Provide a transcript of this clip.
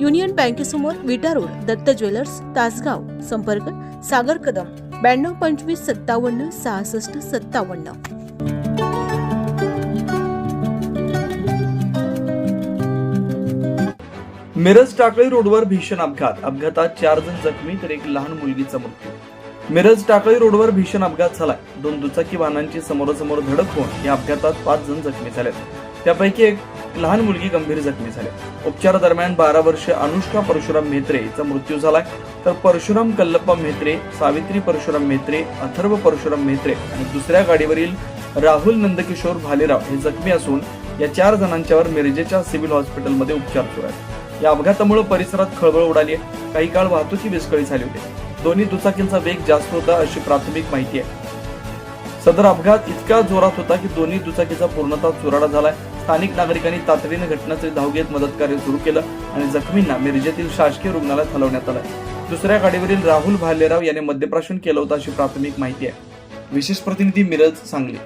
Union बँकेसमोर Vita road Datta jewellers Tasgaon संपर्क सागर कदम ब्याण्णव पंचवीस सत्तावन्न सहासष्ट सत्तावन्न. मिरज टाकळी रोडवर भीषण अपघात. अपघातात चार जण जखमी तर एक लहान मुलगीचा मृत्यू. मिरज टाकळी रोडवर भीषण अपघात झालाय. दोन दुचाकी वाहनांची समोरासमोर धडक होऊन या अपघातात पाच जण जखमी झाले त्यापैकी एक लहान मुलगी गंभीर जखमी झाली. उपचारादरम्यान बारा वर्षे अनुष्का परशुराम म्हेत्रे हिचा मृत्यू झालाय. तर परशुराम कल्लप्पा म्हेत्रे सावित्री परशुराम म्हेत्रे अथर्व परशुराम म्हेत्रे आणि दुसऱ्या गाडीवरील राहुल नंदकिशोर भालेराव हे जखमी असून या चार जणांच्यावर मिरजेच्या सिव्हिल हॉस्पिटलमध्ये उपचार सुरू आहेत. या अपघातामुळे परिसरात खळबळ उडाली आहे. काही काळ वाहतुकी विस्कळी झाली होती. दोन्ही दुचाकींचा वेग जास्त होता अशी प्राथमिक माहिती आहे. सदर अपघात इतका जोरात होता की दोन्ही दुचाकीचा पूर्णतः चुराडा झालाय. स्थानिक नागरिकांनी तातडीने घटनास्थळी धाव घेत मदत कार्य सुरू केलं आणि जखमींना मिरजेतील शासकीय रुग्णालयात हलवण्यात आलं. दुसऱ्या गाडीवरील राहुल भालेराव याने मद्यप्राशन केलं होतं अशी प्राथमिक माहिती आहे. विशेष प्रतिनिधी मिरज सांगली.